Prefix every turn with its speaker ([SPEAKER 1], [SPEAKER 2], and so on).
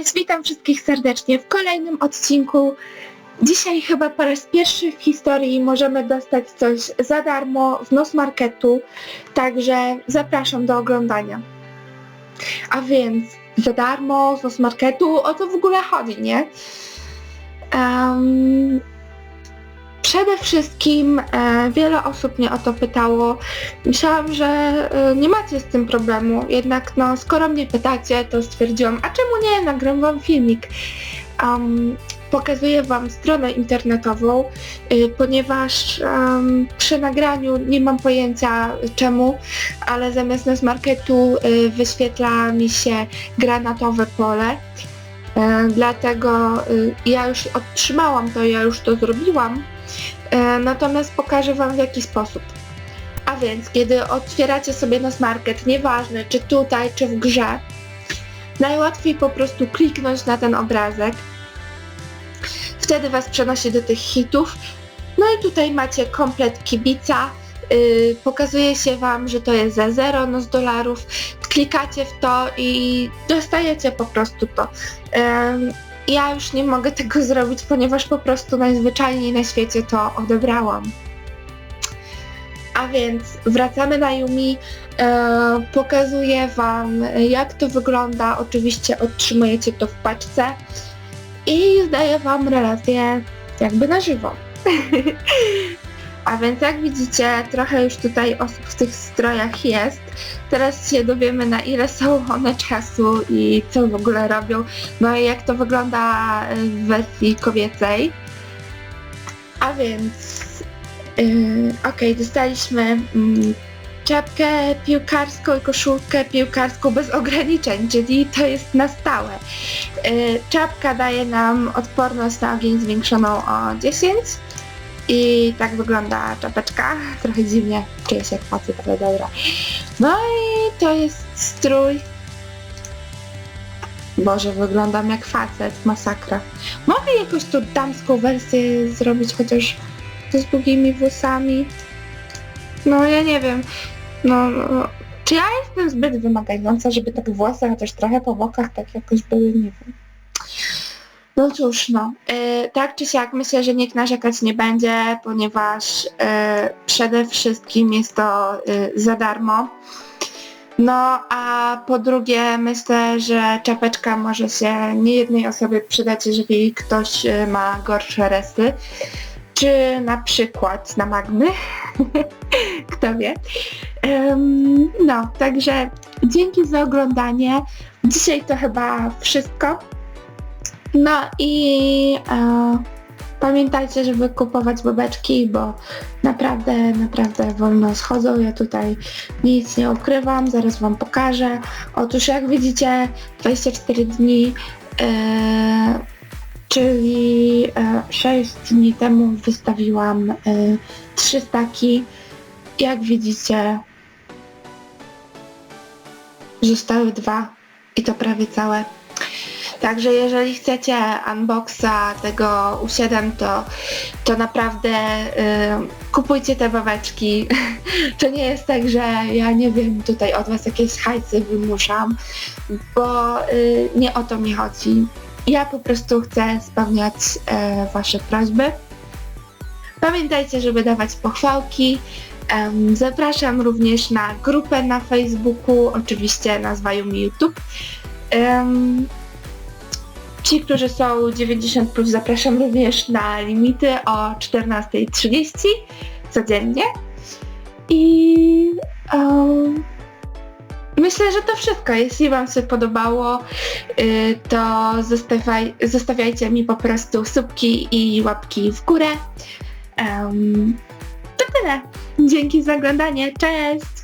[SPEAKER 1] Cześć, witam wszystkich serdecznie w kolejnym odcinku. Dzisiaj chyba po raz pierwszy w historii możemy dostać coś za darmo w Nos Marketu, także zapraszam do oglądania. A więc za darmo z Nos Marketu, o co w ogóle chodzi, nie? Em, Przede wszystkim e, wiele osób mnie o to pytało. Myślałam, że e, nie macie z tym problemu, jednak no skoro mnie pytacie, to stwierdziłam, a czemu nie, nagram wam filmik. Um, pokazuję wam stronę internetową, y, ponieważ em, przy nagraniu nie mam pojęcia czemu, ale zamiast nas marketu wyświetla mi się granatowe pole. E, dlatego ja już otrzymałam to, ja już to zrobiłam, E, Natomiast pokażę Wam w jaki sposób. A więc, kiedy otwieracie sobie nas market, nieważne czy tutaj, czy w grze, najłatwiej po prostu kliknąć na ten obrazek. Wtedy Was przenosi do tych hitów. No i tutaj macie komplet kibica. Yy, pokazuje się Wam, że to jest za 0 nos dolarów. Klikacie w to i dostajecie po prostu to. Em, ja już nie mogę tego zrobić, ponieważ po prostu najzwyczajniej na świecie to odebrałam. A więc wracamy na Yumi, e, pokazuję Wam jak to wygląda, oczywiście otrzymujecie to w paczce i zdaję Wam relację jakby na żywo. A więc jak widzicie, trochę już tutaj osób w tych strojach jest. Teraz się dowiemy na ile są one czasu i co w ogóle robią. No i jak to wygląda y, w wersji kobiecej. A więc yy, okej, dostaliśmy mm, czapkę piłkarską i koszulkę piłkarską bez ograniczeń, czyli to jest na stałe. Yy, czapka daje nam odporność na ogień zwiększoną o 10 i tak wygląda czapeczka. Trochę dziwnie, czuję się jak facet, ale dobra. No i to jest strój. Boże, wyglądam jak facet, masakra. Mogę jakąś tu damską wersję zrobić, chociaż z długimi włosami. No ja nie wiem. No, no, czy ja jestem zbyt wymagająca, żeby tak włosy chociaż trochę po bokach tak jakoś były, nie wiem. No cóż, no. E, tak czy siak myślę, że nikt narzekać nie będzie, ponieważ e, przede wszystkim jest to e, za darmo. No a po drugie myślę, że czapeczka może się niejednej osobie przydać, jeżeli ktoś ma gorsze resy. Czy na przykład na magmy. Kto wie. Em, no, także dzięki za oglądanie. Dzisiaj to chyba wszystko. No i e, pamiętajcie, żeby kupować babeczki, bo naprawdę, naprawdę wolno schodzą. Ja tutaj nic nie ukrywam, zaraz Wam pokażę. Otóż jak widzicie 24 dni, e, czyli e, 6 dni temu wystawiłam e, 3 staki. Jak widzicie zostały dwa i to prawie całe. Także jeżeli chcecie unboxa tego U7, to, to naprawdę y, kupujcie te babeczki. to nie jest tak, że ja nie wiem, tutaj od Was jakieś hajsy wymuszam, bo y, nie o to mi chodzi. Ja po prostu chcę spełniać e, Wasze prośby. Pamiętajcie, żeby dawać pochwałki. Em, zapraszam również na grupę na Facebooku, oczywiście nazwają mi YouTube. Em, Ci, którzy są 90 plus zapraszam również na limity o 14.30 codziennie. I um, myślę, że to wszystko. Jeśli Wam się podobało, y, to zostawiaj, zostawiajcie mi po prostu subki i łapki w górę. Um, to tyle. Dzięki za oglądanie. Cześć!